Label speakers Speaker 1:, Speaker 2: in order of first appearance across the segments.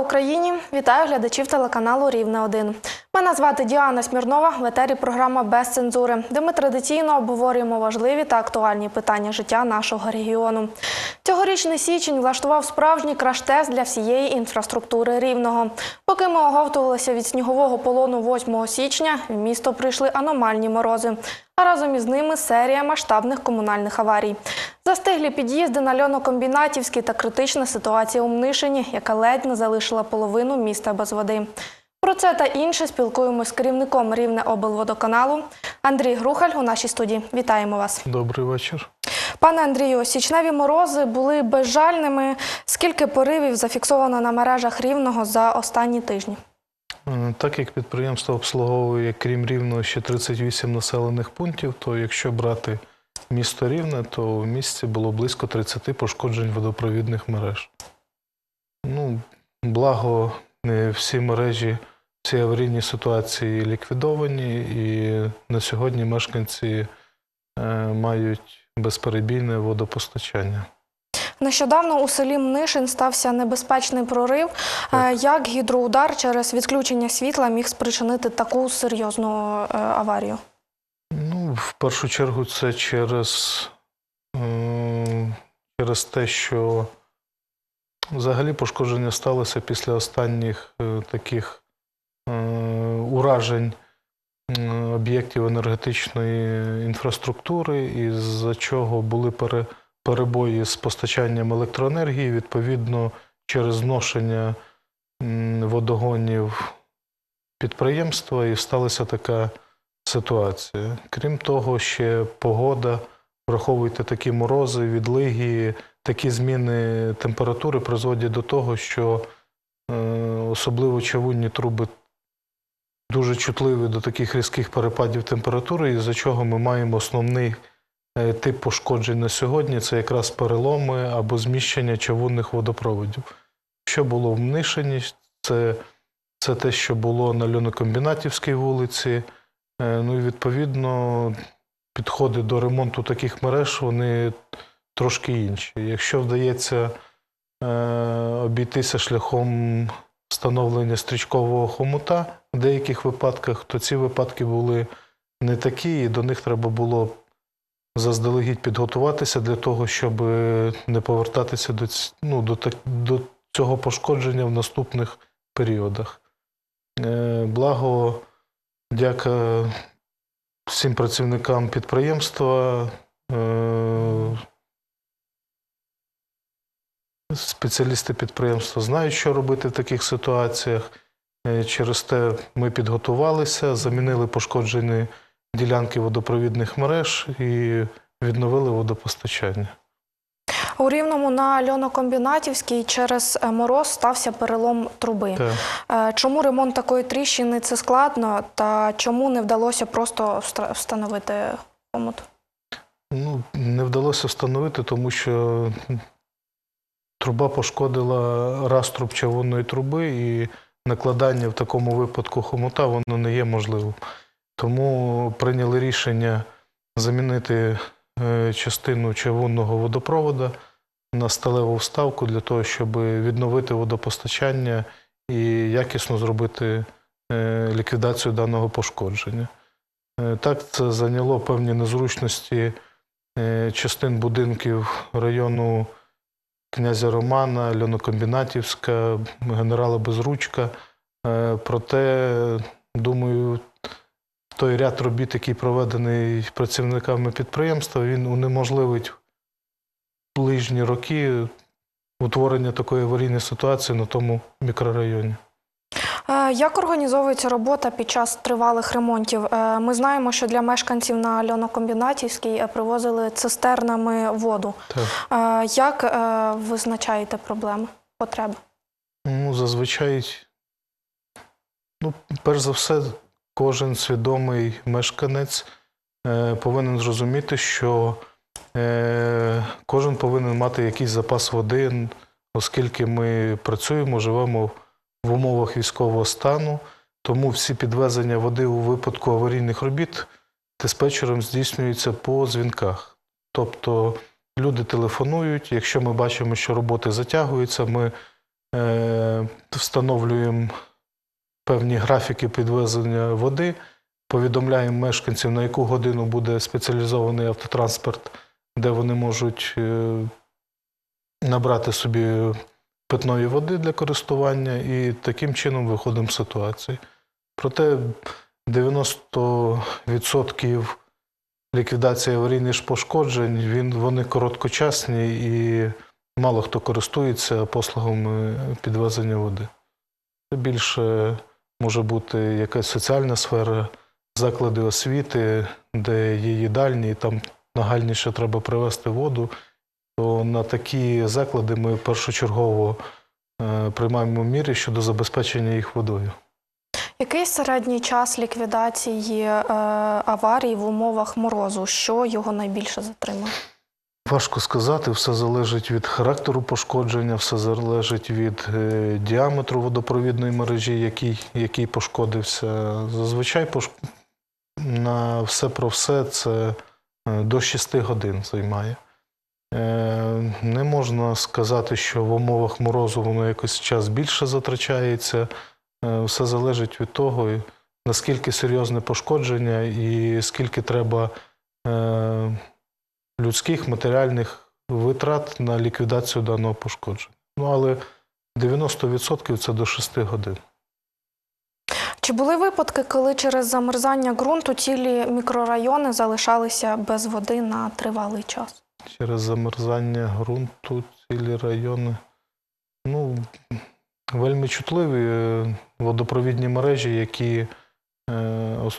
Speaker 1: Україні! Вітаю глядачів телеканалу Рівне 1 Мене звати Діана Смірнова, в етері програма Без цензури, де ми традиційно обговорюємо важливі та актуальні питання життя нашого регіону. Цьогорічний січень влаштував справжній краш-тест для всієї інфраструктури рівного. Поки ми оговтувалися від снігового полону 8 січня, в місто прийшли аномальні морози. А разом із ними серія масштабних комунальних аварій. Застиглі під'їзди на льонокомбінатівській та критична ситуація у Мнишині, яка ледь не залишила половину міста без води. Про це та інше спілкуємось з керівником Рівне облводоканалу Андрій Грухаль у нашій студії. Вітаємо вас.
Speaker 2: Добрий вечір.
Speaker 1: Пане Андрію, січневі морози були безжальними. Скільки поривів зафіксовано на мережах рівного за останні тижні?
Speaker 2: Е, Так як підприємство обслуговує, крім Рівного, ще 38 населених пунктів, то якщо брати місто Рівне, то в місті було близько 30 пошкоджень водопровідних мереж. Ну, благо, не всі мережі, всі аварійні ситуації ліквідовані, і на сьогодні мешканці е, мають безперебійне водопостачання.
Speaker 1: Нещодавно у селі Мнишин стався небезпечний прорив. Е, Як гідроудар через відключення світла міг спричинити таку серйозну е, аварію?
Speaker 2: Ну, в першу чергу, це через, через те, що взагалі пошкодження сталося після останніх таких уражень е, об'єктів енергетичної інфраструктури, і за чого були перебої з постачанням електроенергії, відповідно, через зношення водогонів підприємства, і сталася така ситуація. Крім того, ще погода, враховуйте такі морози, відлиги, такі зміни температури призводять до того, що е, особливо чавунні труби дуже чутливі до таких різких перепадів температури, і за чого ми маємо основний е, тип пошкоджень на сьогодні це якраз переломи або зміщення чавунних водопроводів. Що було в Мнишині, це, це те, що було на Льонокомбінатівській вулиці. Е, Ну і відповідно підходи до ремонту таких мереж вони трошки інші. Якщо вдається е, обійтися шляхом встановлення стрічкового хомута в деяких випадках, то ці випадки були не такі, і до них треба було заздалегідь підготуватися для того, щоб не повертатися до, ну, до, до цього пошкодження в наступних періодах. Е, Благо, Дяка всім працівникам підприємства. Спеціалісти підприємства знають, що робити в таких ситуаціях. Е, Через те ми підготувалися, замінили пошкоджені ділянки водопровідних мереж і відновили водопостачання.
Speaker 1: У Рівному на льонокомбінатівській через е, мороз стався перелом труби.
Speaker 2: Так.
Speaker 1: Е, Чому ремонт такої тріщини це складно, та чому не вдалося просто встановити хомут?
Speaker 2: Ну, не вдалося встановити, тому що труба пошкодила раструб чавунної труби, і накладання в такому випадку хомута воно не є можливим. Тому прийняли рішення замінити е, частину чавунного водопроводу на сталеву вставку для того, щоб відновити водопостачання і якісно зробити е, ліквідацію даного пошкодження. Е, Так, це зайняло певні незручності частин будинків району князя Романа, Льонокомбінатівська, генерала Безручка. Е, Проте, думаю, той ряд робіт, який проведений працівниками підприємства, він унеможливить ближні роки утворення такої аварійної ситуації на тому мікрорайоні.
Speaker 1: Е, Як організовується робота під час тривалих ремонтів? Е, Ми знаємо, що для мешканців на льонокомбінатівській е, привозили цистернами воду.
Speaker 2: Так.
Speaker 1: Як визначаєте проблеми, потреби?
Speaker 2: Ну, зазвичай, ну, перш за все, кожен свідомий мешканець повинен зрозуміти, що кожен повинен мати якийсь запас води, оскільки ми працюємо, живемо в умовах військового стану, тому всі підвезення води у випадку аварійних робіт диспетчером здійснюються по дзвінках. Тобто люди телефонують, якщо ми бачимо, що роботи затягуються, ми е, встановлюємо певні графіки підвезення води, повідомляємо мешканців, на яку годину буде спеціалізований автотранспорт, де вони можуть е, набрати собі питної води для користування, і таким чином виходимо з ситуації. Проте 90% ліквідації аварійних пошкоджень він, вони короткочасні і мало хто користується послугами підвезення води. Це більше може бути якась соціальна сфера, заклади освіти, де є їдальні, і там нагальніше треба привезти воду. То на такі заклади ми першочергово е, приймаємо міри щодо забезпечення їх водою.
Speaker 1: Який середній час ліквідації е, аварій в умовах морозу? Що його найбільше затримує?
Speaker 2: Важко сказати, все залежить від характеру пошкодження, все залежить від е, діаметру водопровідної мережі, який, який пошкодився. Зазвичай пош... на все про все це е, до 6 годин займає. Е, Не можна сказати, що в умовах морозу воно якось час більше затрачається. Е, Все залежить від того, наскільки серйозне пошкодження і скільки треба е, людських матеріальних витрат на ліквідацію даного пошкодження. Ну, але 90% це до 6 годин.
Speaker 1: Чи були випадки, коли через замерзання ґрунту цілі мікрорайони залишалися без води на тривалий час?
Speaker 2: Через замерзання ґрунту цілі райони. Ну, вельми чутливі е, водопровідні мережі, які е,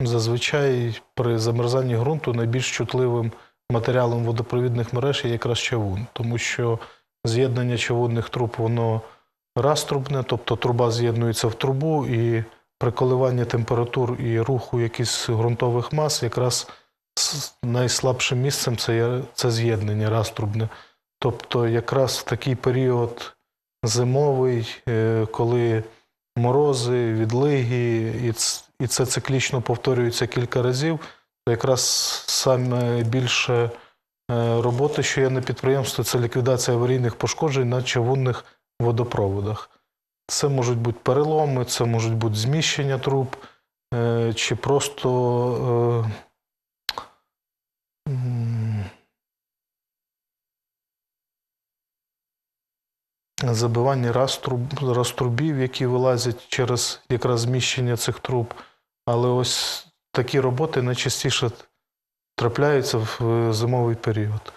Speaker 2: зазвичай при замерзанні ґрунту найбільш чутливим матеріалом водопровідних мереж є якраз чавун, тому що з'єднання чавунних труб воно раструбне, тобто труба з'єднується в трубу, і при коливанні температур і руху якихось ґрунтових мас якраз найслабшим місцем це, є- це з'єднання раструбне. Тобто, якраз в такий період зимовий, е, коли морози, відлиги, і це циклічно повторюється кілька разів, то якраз саме більше е, роботи, що є на підприємстві, це ліквідація аварійних пошкоджень на чавунних водопроводах. Це можуть бути переломи, це можуть бути зміщення труб, е, чи просто е, забивання раструбів, які вилазять через якраз зміщення цих труб. Але ось такі роботи найчастіше трапляються в е, зимовий період.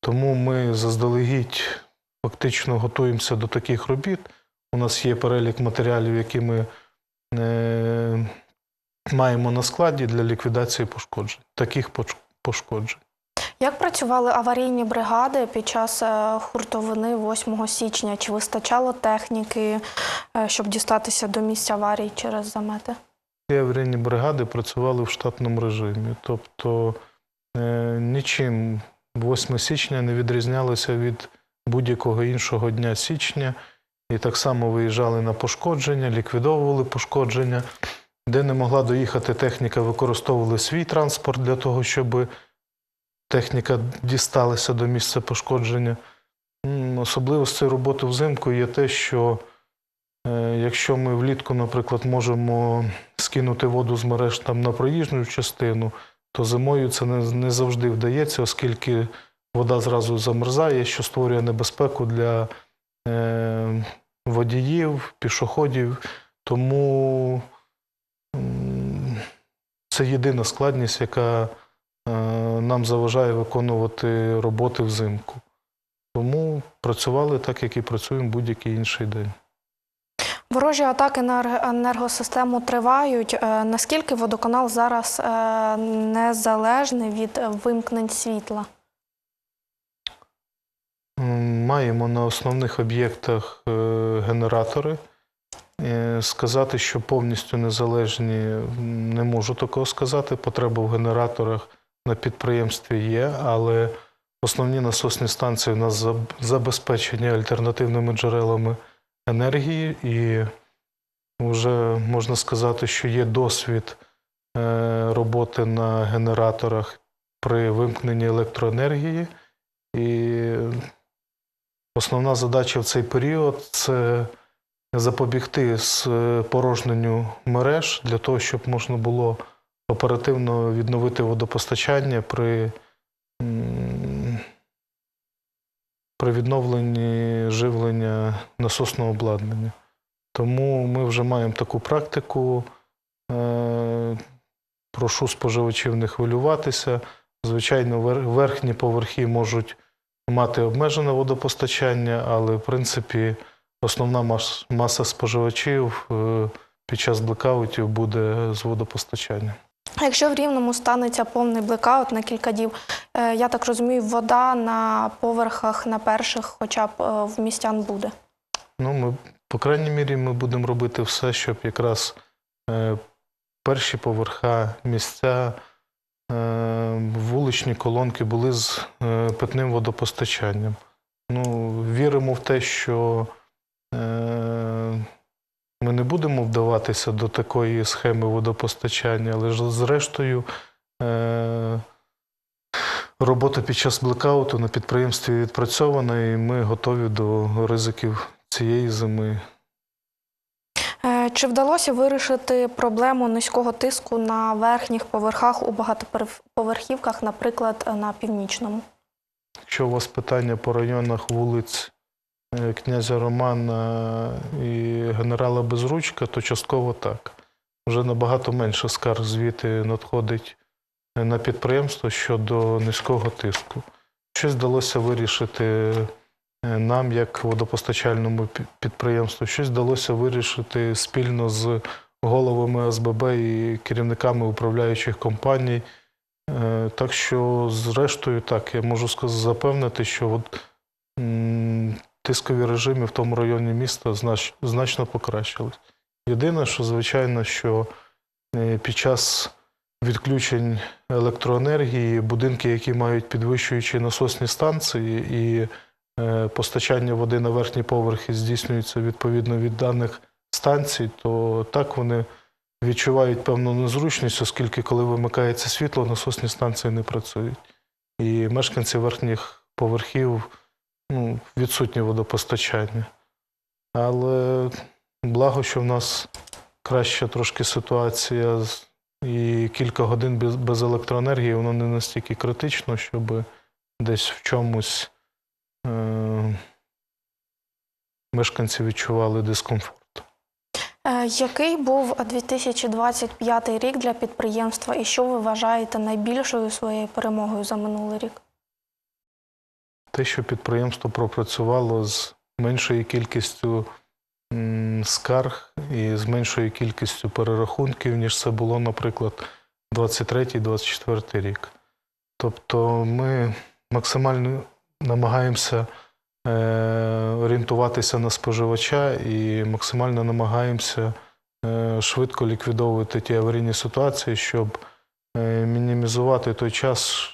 Speaker 2: Тому ми заздалегідь фактично готуємося до таких робіт. У нас є перелік матеріалів, які ми е, маємо на складі для ліквідації пошкоджень, таких пошкоджень.
Speaker 1: Як працювали аварійні бригади під час е, хуртовини 8 січня? Чи вистачало техніки, е, щоб дістатися до місця аварії через замети?
Speaker 2: Ці аварійні бригади працювали в штатному режимі. Тобто е, нічим 8 січня не відрізнялося від будь-якого іншого дня січня. І так само виїжджали на пошкодження, ліквідовували пошкодження. Де не могла доїхати техніка, використовували свій транспорт для того, щоб техніка дісталася до місця пошкодження. М, Особливостю роботи взимку є те, що е, якщо ми влітку, наприклад, можемо скинути воду з мереж там на проїжджу частину, то зимою це не, не завжди вдається, оскільки вода зразу замерзає, що створює небезпеку для е, водіїв, пішоходів. Тому це єдина складність, яка е, нам заважає виконувати роботи взимку. Тому працювали так, як і працюємо будь-який інший день.
Speaker 1: Ворожі атаки на енергосистему тривають. Е, Наскільки водоканал зараз е, незалежний від вимкнень світла?
Speaker 2: Маємо на основних об'єктах е, генератори. Е, Сказати, що повністю незалежні, не можу такого сказати. Потреба в генераторах на підприємстві є, але основні насосні станції у нас забезпечені альтернативними джерелами енергії, і вже можна сказати, що є досвід е, роботи на генераторах при вимкненні електроенергії. І основна задача в цей період це запобігти спорожненню мереж для того, щоб можна було оперативно відновити водопостачання при, при відновленні живлення насосного обладнання. Тому ми вже маємо таку практику. Е, Прошу споживачів не хвилюватися. Звичайно, верхні поверхи можуть мати обмежене водопостачання, але в принципі основна маса споживачів е, під час блекаутів буде з водопостачанням.
Speaker 1: А Якщо в Рівному станеться повний блекаут на кілька днів, е, я так розумію, вода на поверхах на перших хоча б е, в містян буде.
Speaker 2: Ну, ми, по крайній мірі, ми будемо робити все, щоб якраз перші поверха, місця, вуличні колонки були з е, питним водопостачанням. Ну, віримо в те, що е, ми не будемо вдаватися до такої схеми водопостачання, але ж зрештою. Е, Робота під час блекауту на підприємстві відпрацьована, і ми готові до ризиків цієї зими.
Speaker 1: Е, Чи вдалося вирішити проблему низького тиску на верхніх поверхах у багатоповерхівках, наприклад, е, на північному?
Speaker 2: Якщо у вас питання по районах вулиць е, князя Романа і генерала Безручка, то частково так. Вже набагато менше скарг звідти надходить е, на підприємство щодо низького тиску. Щось вдалося вирішити е, нам, як водопостачальному підприємству, щось вдалося вирішити спільно з головами ОСББ і керівниками управляючих компаній. Е, Так що, зрештою, так, я можу запевнити, що от, тискові режими в тому районі міста знач, значно покращились. Єдине, що, звичайно, що е, під час відключень електроенергії будинки, які мають підвищуючі насосні станції, і постачання води на верхні поверхи здійснюється відповідно від даних станцій, то так вони відчувають певну незручність, оскільки коли вимикається світло, насосні станції не працюють. І мешканці верхніх поверхів ну, відсутнє водопостачання. Але благо, що в нас краща трошки ситуація, і кілька годин без, без електроенергії, воно не настільки критично, щоб десь в чомусь е- мешканці відчували дискомфорт.
Speaker 1: Е, Який був 2025 рік для підприємства і що ви вважаєте найбільшою своєю перемогою за минулий рік?
Speaker 2: те, що підприємство пропрацювало з меншою кількістю скарг і з меншою кількістю перерахунків, ніж це було, наприклад, 23-24 рік. Тобто ми максимально намагаємося е, орієнтуватися на споживача і максимально намагаємося е, швидко ліквідовувати ті аварійні ситуації, щоб е, мінімізувати той час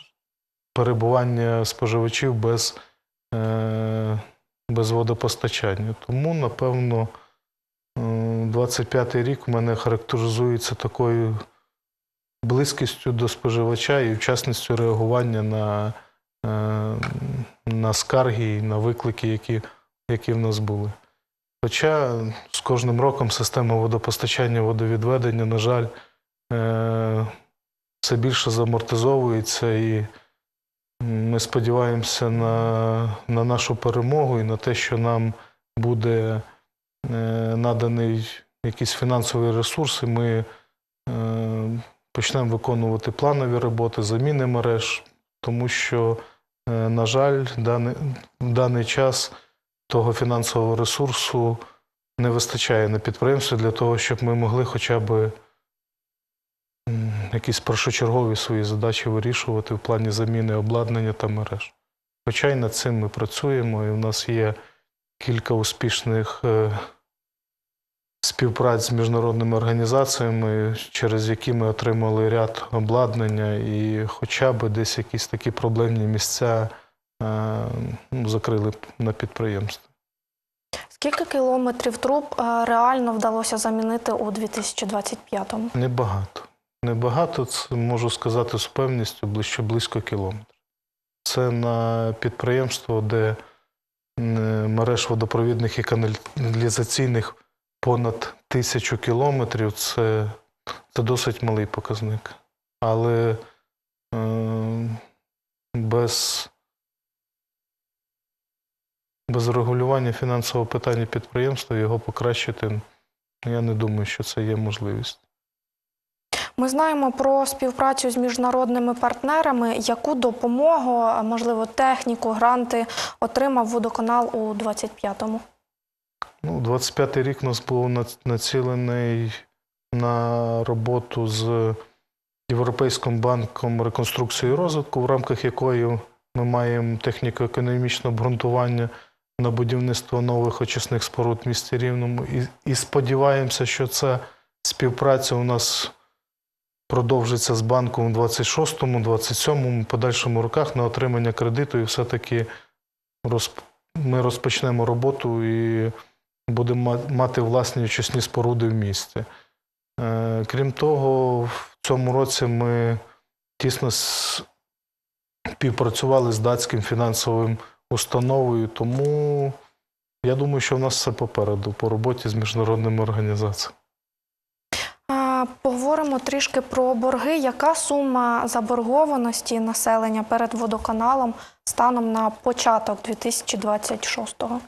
Speaker 2: перебування споживачів без, без водопостачання. Тому, напевно, 25-й рік в мене характеризується такою близькістю до споживача і вчасністю реагування на, на скарги і на виклики, які, які в нас були. Хоча з кожним роком система водопостачання, водовідведення, на жаль, е, все більше замортизовується і ми сподіваємося на, на нашу перемогу і на те, що нам буде е, наданий якийсь фінансовий ресурс, і ми е, почнемо виконувати планові роботи, заміни мереж, тому що, е, на жаль, в даний час того фінансового ресурсу не вистачає на підприємстві для того, щоб ми могли хоча б якісь першочергові свої задачі вирішувати в плані заміни обладнання та мереж. Хоча й над цим ми працюємо, і в нас є кілька успішних е, співпраць з міжнародними організаціями, через які ми отримали ряд обладнання, і хоча б десь якісь такі проблемні місця е, ну, закрили на підприємстві.
Speaker 1: Скільки кілометрів труб е, реально вдалося замінити у 2025-му?
Speaker 2: Небагато. Небагато, це можу сказати з певністю, ближче близько кілометра. це на підприємство, де мереж водопровідних і каналізаційних понад тисячу кілометрів. Це, це досить малий показник. Але е, без, без регулювання фінансового питання підприємства його покращити, я не думаю, що це є можливість.
Speaker 1: Ми знаємо про співпрацю з міжнародними партнерами. Яку допомогу, можливо, техніку, гранти отримав водоканал у 25-му?
Speaker 2: Ну, 25-й рік у нас був націлений на роботу з Європейським банком реконструкції і розвитку, в рамках якої ми маємо техніко-економічне обґрунтування на будівництво нових очисних споруд в місті Рівному. І, і сподіваємося, що ця співпраця у нас продовжиться з банком у 26-му, 27-му, подальшому роках на отримання кредиту, і все-таки розп... ми розпочнемо роботу і будемо мати власні очисні споруди в місті. Е, Крім того, в цьому році ми тісно співпрацювали з датським фінансовим установою, тому я думаю, що в нас все попереду по роботі з міжнародними організаціями.
Speaker 1: Поговоримо трішки про борги. Яка сума заборгованості населення перед водоканалом станом на початок 2026-го?
Speaker 2: Ну,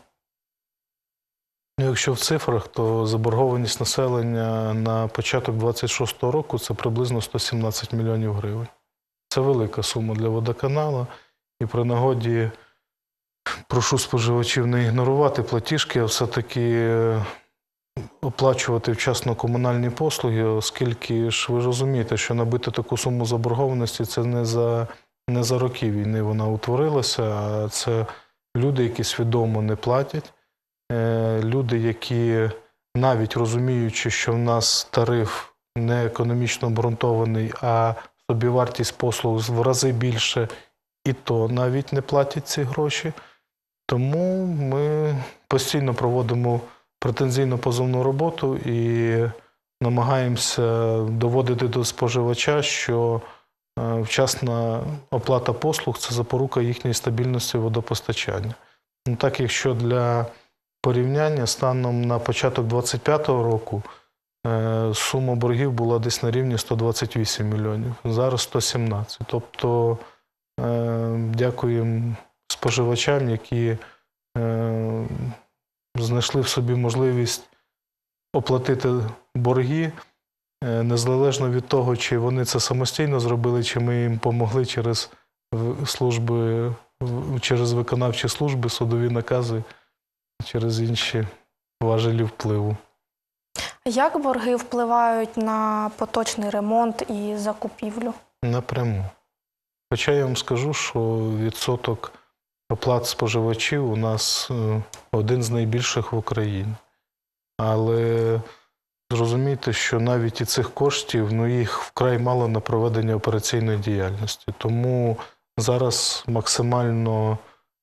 Speaker 2: Якщо в цифрах, то заборгованість населення на початок 26-го року це приблизно 117 мільйонів гривень. Це велика сума для водоканалу. І при нагоді прошу споживачів не ігнорувати платіжки, а все-таки е, оплачувати вчасно комунальні послуги, оскільки ж ви розумієте, що набити таку суму заборгованості це не за, не за роки війни вона утворилася, а це люди, які свідомо не платять. Е, люди, які навіть розуміючи, що в нас тариф не економічно обґрунтований, а собівартість послуг в рази більше, і то навіть не платять ці гроші. Тому ми постійно проводимо претензійно позовну роботу і намагаємося доводити до споживача, що е, вчасна оплата послуг це запорука їхньої стабільності водопостачання. Ну, так, якщо для порівняння станом на початок 2025 року е, сума боргів була десь на рівні 128 мільйонів, зараз 117. Тобто е, дякуємо споживачам, які е, знайшли в собі можливість оплатити борги, незалежно від того, чи вони це самостійно зробили, чи ми їм допомогли через служби, через виконавчі служби, судові накази через інші важелі впливу.
Speaker 1: Як борги впливають на поточний ремонт і закупівлю?
Speaker 2: Напряму. Хоча я вам скажу, що відсоток оплат споживачів у нас е, один з найбільших в Україні. Але зрозумійте, що навіть і цих коштів ну, їх вкрай мало на проведення операційної діяльності. Тому зараз максимально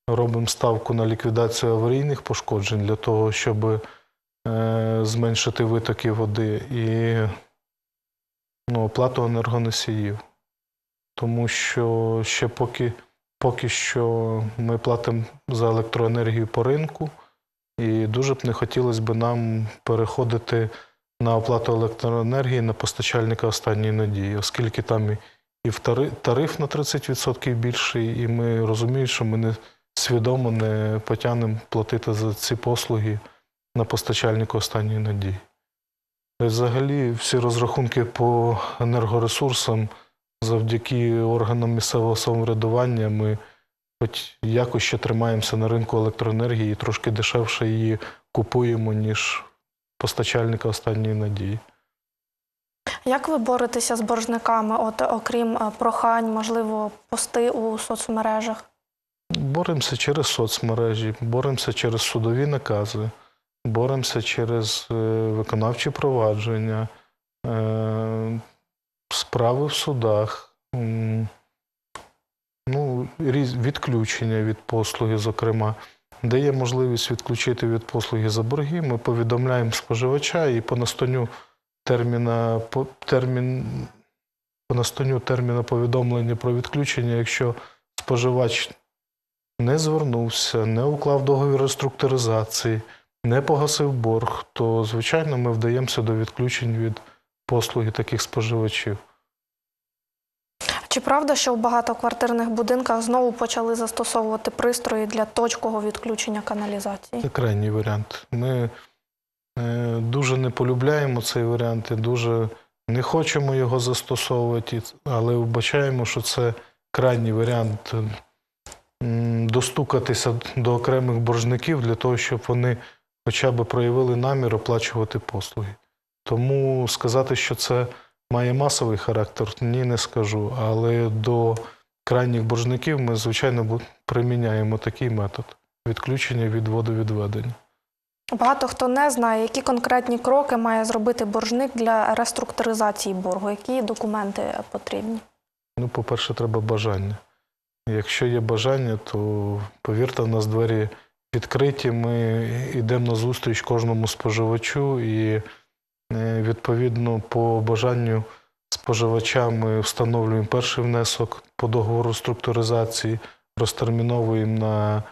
Speaker 2: робимо ставку на ліквідацію аварійних пошкоджень для того, щоб е, зменшити витоки води і ну, оплату енергоносіїв. Тому що ще поки, поки що ми платимо за електроенергію по ринку, і дуже б не хотілося б нам переходити на оплату електроенергії на постачальника останньої надії, оскільки там і, тариф на 30% більший, і ми розуміємо, що ми не свідомо не потягнемо платити за ці послуги на постачальника останньої надії. Взагалі, всі розрахунки по енергоресурсам завдяки органам місцевого самоврядування ми хоч якось ще тримаємося на ринку електроенергії і трошки дешевше її купуємо, ніж постачальника останньої надії.
Speaker 1: Як ви боретеся з боржниками, от окрім е, прохань, можливо, пости у соцмережах?
Speaker 2: Боремося через соцмережі, боремося через судові накази, боремося через е, виконавчі провадження, е, справи в судах, ну, відключення від послуги, зокрема. Де є можливість відключити від послуги за борги, ми повідомляємо споживача і по настанню терміна, по, термін, по настанню терміна повідомлення про відключення, якщо споживач не звернувся, не уклав договір реструктуризації, не погасив борг, то, звичайно, ми вдаємося до відключень від послуги таких споживачів.
Speaker 1: Чи правда, що в багатоквартирних будинках знову почали застосовувати пристрої для точкового відключення каналізації?
Speaker 2: Це крайній варіант. Ми е, дуже не полюбляємо цей варіант і дуже не хочемо його застосовувати, але вбачаємо, що це крайній варіант достукатися до окремих боржників для того, щоб вони хоча б проявили намір оплачувати послуги. Тому сказати, що це має масовий характер, ні, не скажу. Але до крайніх боржників ми, звичайно, приміняємо такий метод відключення від водовідведення.
Speaker 1: Багато хто не знає, які конкретні кроки має зробити боржник для реструктуризації боргу, які документи потрібні.
Speaker 2: Ну, по-перше, треба бажання. Якщо є бажання, то повірте, у нас двері відкриті. Ми йдемо на зустріч кожному споживачу, і е, відповідно по бажанню споживача ми встановлюємо перший внесок по договору структуризації, розтерміновуємо на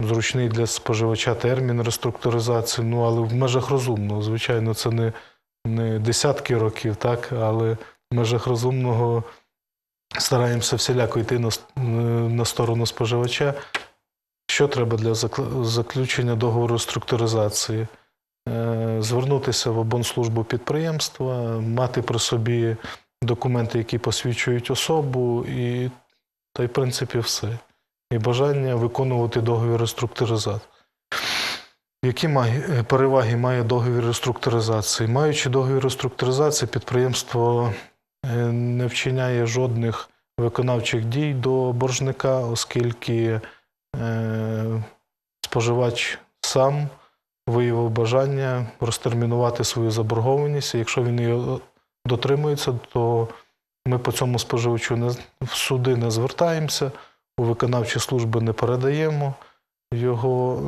Speaker 2: зручний для споживача термін реструктуризації. Ну, але в межах розумного. Звичайно, це не, не десятки років, так, але в межах розумного стараємося всіляко йти на, на сторону споживача. Що треба для заключення договору структуризації? Е, Звернутися в обонслужбу підприємства, мати при собі документи, які посвідчують особу, і та й в принципі все. І бажання виконувати договір реструктуризації. Які е, переваги має договір реструктуризації? Маючи договір реструктуризації, підприємство не вчиняє жодних виконавчих дій до боржника, оскільки е, споживач сам виявив бажання розтермінувати свою заборгованість. Якщо він її дотримується, то ми по цьому споживачу не, в суди не звертаємося, у виконавчі служби не передаємо його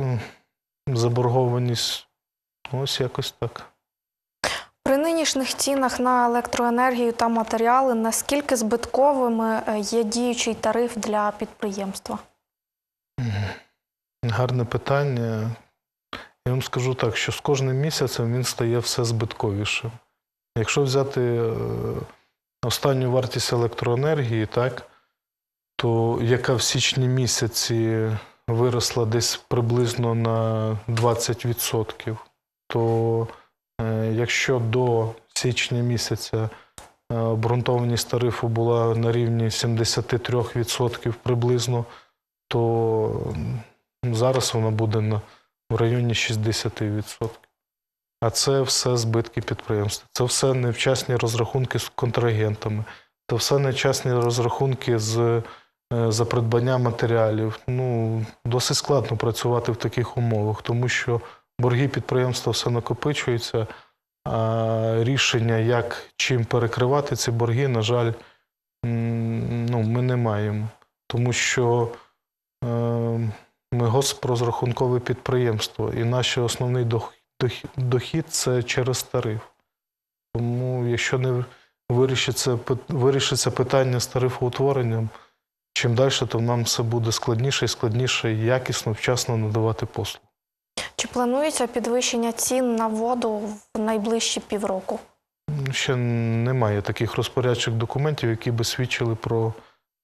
Speaker 2: заборгованість. Ось якось так.
Speaker 1: Нинішніх цінах на електроенергію та матеріали наскільки збитковими е, є діючий тариф для підприємства?
Speaker 2: Гарне питання. Я вам скажу так, що з кожним місяцем він стає все збитковішим. Якщо взяти е, останню вартість електроенергії, так, то яка в січні місяці виросла десь приблизно на 20%, то якщо до січня місяця е, обґрунтованість тарифу була на рівні 73% приблизно, то зараз вона буде на, в районі 60%. А це все збитки підприємства. Це все невчасні розрахунки з контрагентами, це все невчасні розрахунки з, е, за придбання матеріалів. Ну, досить складно працювати в таких умовах, тому що борги підприємства все накопичуються, рішення, як чим перекривати ці борги, на жаль, ну, ми не маємо. Тому що е, ми госпрозрахункове підприємство, і наш основний дохід це через тариф. Тому, якщо не вирішиться, вирішиться питання з тарифоутворенням, чим далі, то нам все буде складніше і складніше якісно, вчасно надавати послуги.
Speaker 1: Чи планується підвищення цін на воду в найближчі півроку?
Speaker 2: Ще немає таких розпорядчих документів, які би свідчили про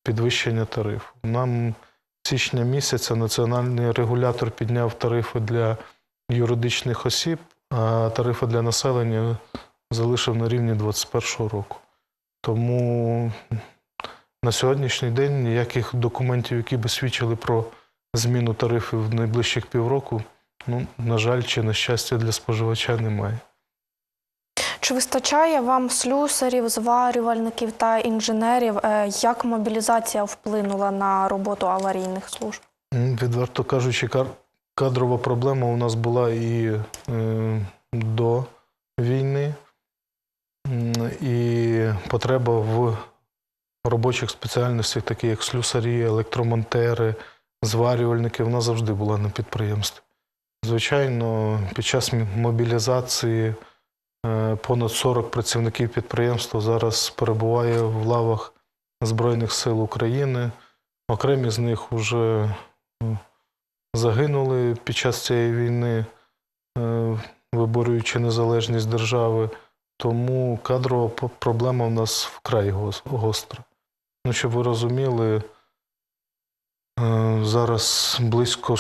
Speaker 2: підвищення тарифу. Нам січня місяця національний регулятор підняв тарифи для юридичних осіб, а тарифи для населення залишив на рівні 2021 року. Тому на сьогоднішній день ніяких документів, які би свідчили про зміну тарифів в найближчих півроку, ну, на жаль, чи на щастя для споживача немає.
Speaker 1: Чи вистачає вам слюсарів, зварювальників та інженерів? Е, Як мобілізація вплинула на роботу аварійних служб?
Speaker 2: Відверто кажучи, кадрова проблема у нас була і е, до війни, і потреба в робочих спеціальностях, такі як слюсарі, електромонтери, зварювальники, вона завжди була на підприємстві. Звичайно, під час мобілізації е, понад 40 працівників підприємства зараз перебуває в лавах Збройних сил України. Окремі з них вже загинули під час цієї війни, е, виборюючи незалежність держави. Тому кадрова проблема в нас вкрай гостра. Ну, щоб ви розуміли, е, зараз близько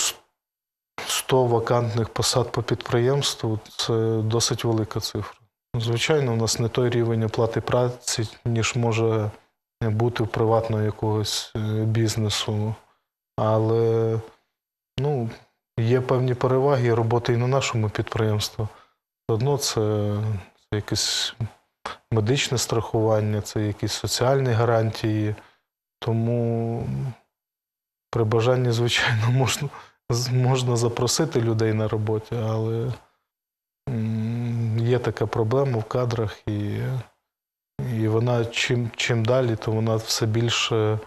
Speaker 2: 100 вакантних посад по підприємству це досить велика цифра. Звичайно, у нас не той рівень оплати праці, ніж може бути в приватного якогось е, бізнесу. Але ну, є певні переваги роботи і на нашому підприємстві. Одно це, це якесь медичне страхування, це якісь соціальні гарантії. Тому при бажанні, звичайно, можна, можна запросити людей на роботі, але є така проблема в кадрах, і, і вона чим, чим далі, то вона все більше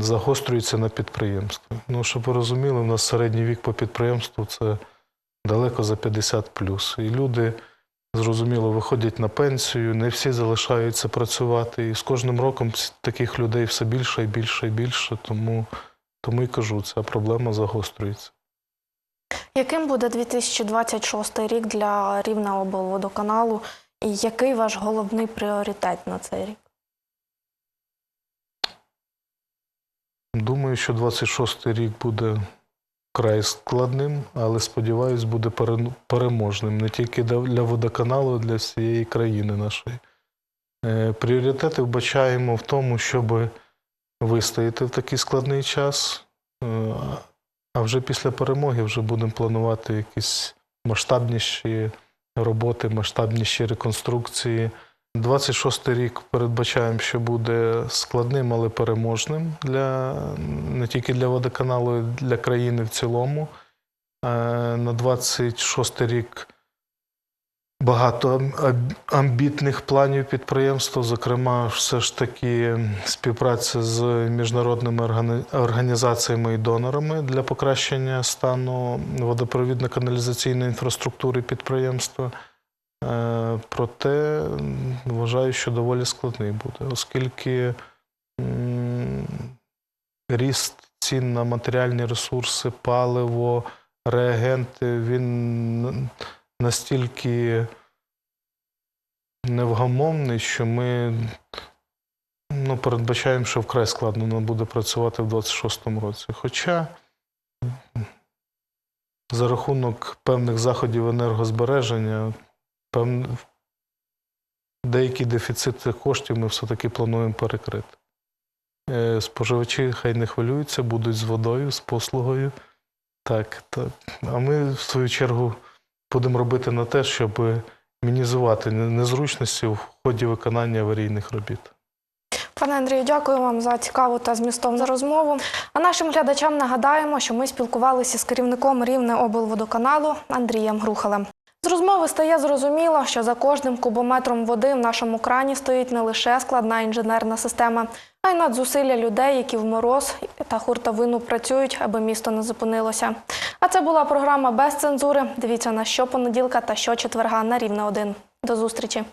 Speaker 2: загострюється на підприємстві. Ну, щоб ви розуміли, у нас середній вік по підприємству це далеко за 50 І люди, зрозуміло, виходять на пенсію, не всі залишаються працювати. І з кожним роком таких людей все більше і більше і більше. Тому, тому і кажу, ця проблема загострюється.
Speaker 1: Яким буде 2026 рік для Рівна облводоканалу і який ваш головний пріоритет на цей рік?
Speaker 2: Думаю, що 26-й рік буде край складним, але сподіваюсь, буде переможним не тільки для водоканалу, а для всієї країни нашої. Е, Пріоритети вбачаємо в тому, щоб вистояти в такий складний час. Е, А вже після перемоги вже будемо планувати якісь масштабніші роботи, масштабніші реконструкції. 26 рік передбачаємо, що буде складним, але переможним для не тільки для водоканалу, й для країни в цілому. Е, На 26 рік багато ам- ам- амбітних планів підприємства, зокрема, все ж таки співпраця з міжнародними організаціями і донорами для покращення стану водопровідно-каналізаційної інфраструктури підприємства. Е, Проте вважаю, що доволі складний буде, оскільки ріст цін на матеріальні ресурси, паливо, реагенти, він настільки невгамовний, що ми ну, передбачаємо, що вкрай складно нам буде працювати в 26-му році. Хоча за рахунок певних заходів енергозбереження певні деякі дефіцити коштів ми все-таки плануємо перекрити. Е, Споживачі хай не хвилюються, будуть з водою, з послугою. Так, так. А ми, в свою чергу, будемо робити на те, щоб мінізувати незручності в ході виконання аварійних робіт.
Speaker 1: Пане Андрію, дякую вам за цікаву та змістовну розмову. А нашим глядачам нагадаємо, що ми спілкувалися з керівником Рівне облводоканалу Андрієм Грухалем. З розмови стає зрозуміло, що за кожним кубометром води в нашому крані стоїть не лише складна інженерна система, а й надзусилля людей, які в мороз та хуртовину працюють, аби місто не зупинилося. А це була програма без цензури. Дивіться на щопонеділка та щочетверга на рівне 1. До зустрічі.